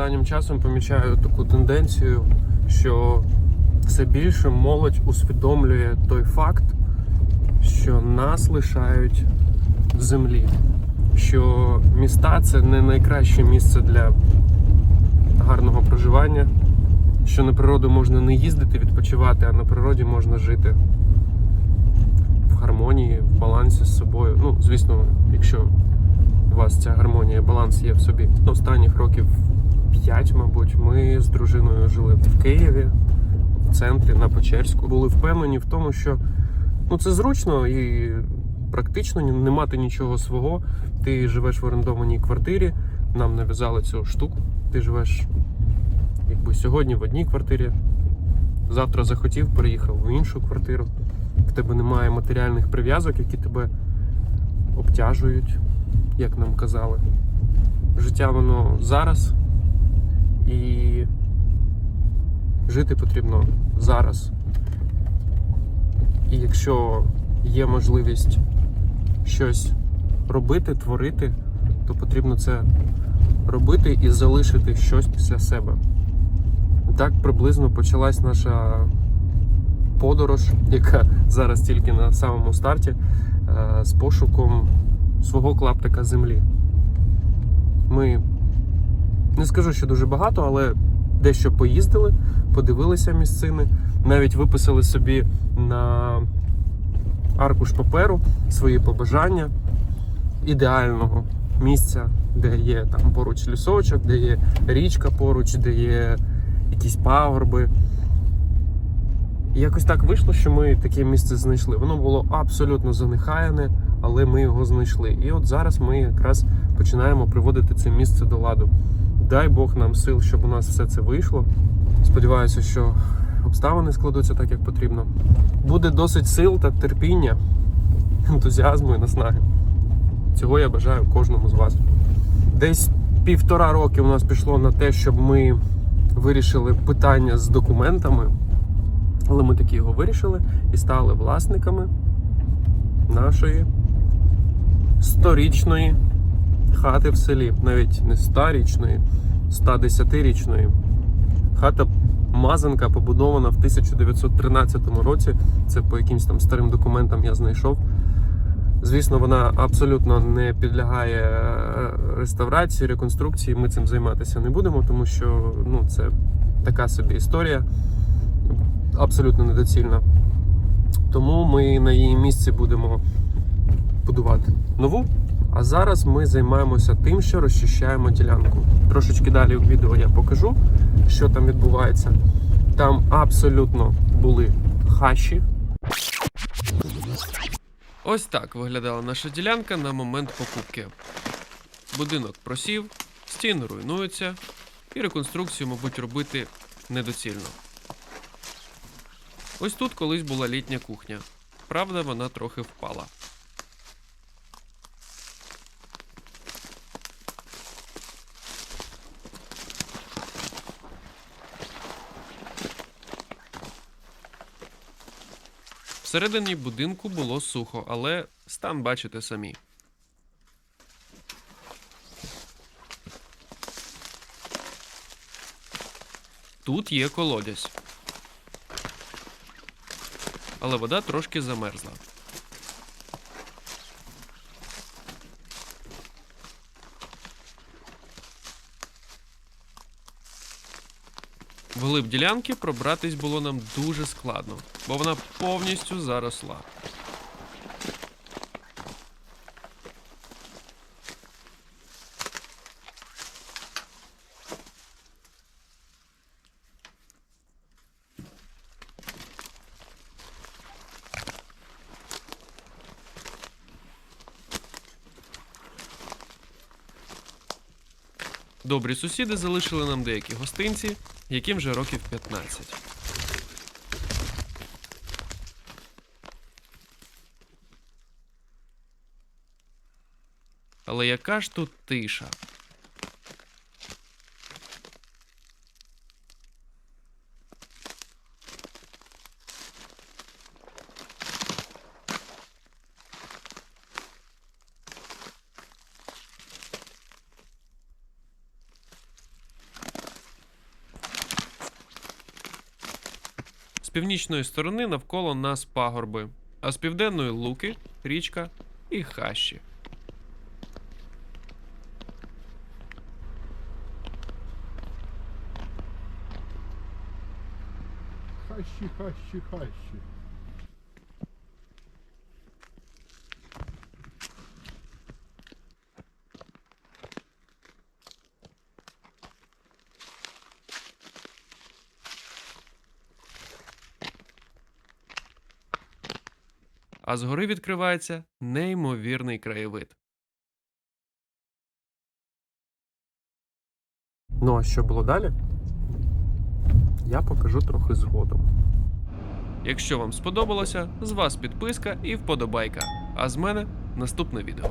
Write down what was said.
останнім часом помічаю таку тенденцію, що все більше молодь усвідомлює той факт, що нас лишають в землі. Що міста це не найкраще місце для гарного проживання, що на природу можна не їздити відпочивати, а на природі можна жити в гармонії, в балансі з собою. Ну, звісно, якщо у вас ця гармонія, баланс є в собі. Останніх років 5, мабуть, ми з дружиною жили в Києві, в центрі на Печерську. Були впевнені в тому, що ну, це зручно і практично не мати нічого свого. Ти живеш в орендованій квартирі, нам нав'язали цю штуку. Ти живеш якби сьогодні в одній квартирі, завтра захотів, переїхав в іншу квартиру. В тебе немає матеріальних прив'язок, які тебе обтяжують, як нам казали. Життя воно зараз і жити потрібно зараз. І якщо є можливість щось робити, творити, то потрібно це робити і залишити щось після себе. Так приблизно почалась наша подорож, яка зараз тільки на самому старті, е, з пошуком свого клаптика землі. Ми не скажу, що дуже багато, але дещо поїздили, подивилися місцини, навіть виписали собі на аркуш паперу свої побажання ідеального місця, де є там поруч лісочок, де є річка поруч, де є якісь пагорби. Якось так вийшло, що ми таке місце знайшли. Воно було абсолютно занехаяне, але ми його знайшли. І от зараз ми якраз починаємо приводити це місце до ладу. Дай Бог нам сил, щоб у нас все це вийшло. Сподіваюся, що обставини складуться так, як потрібно. Буде досить сил та терпіння, ентузіазму і наснаги. Цього я бажаю кожному з вас. Десь півтора роки у нас пішло на те, щоб ми вирішили питання з документами. Але ми таки його вирішили і стали власниками нашої сторічної хати в селі. Навіть не старічної, 110-річної. Хата Мазанка побудована в 1913 році. Це по якимсь там старим документам я знайшов. Звісно, вона абсолютно не підлягає е, реставрації, реконструкції. Ми цим займатися не будемо, тому що ну, це така собі історія, абсолютно недоцільна. Тому ми на її місці будемо будувати нову. А зараз ми займаємося тим, що розчищаємо ділянку. Трошечки далі в відео я покажу, що там відбувається. Там абсолютно були хащі, Ось так виглядала наша ділянка на момент покупки. Будинок просів, стіни руйнуються, і реконструкцію, мабуть, робити недоцільно. Ось тут колись була літня кухня. Правда, вона трохи впала. Всередині будинку було сухо, але стан бачите самі. Тут є колодязь. Але вода трошки замерзла. Вглиб ділянки пробратись було нам дуже складно, бо вона повністю заросла. Добрі сусіди залишили нам деякі гостинці, яким же років 15. Але яка ж тут тиша? З північної сторони навколо нас пагорби, а з південної луки, річка і хащі. Хащі, хащі, хащі. А згори відкривається неймовірний краєвид. Ну а що було далі? Я покажу трохи згодом. Якщо вам сподобалося, з вас підписка і вподобайка. А з мене наступне відео.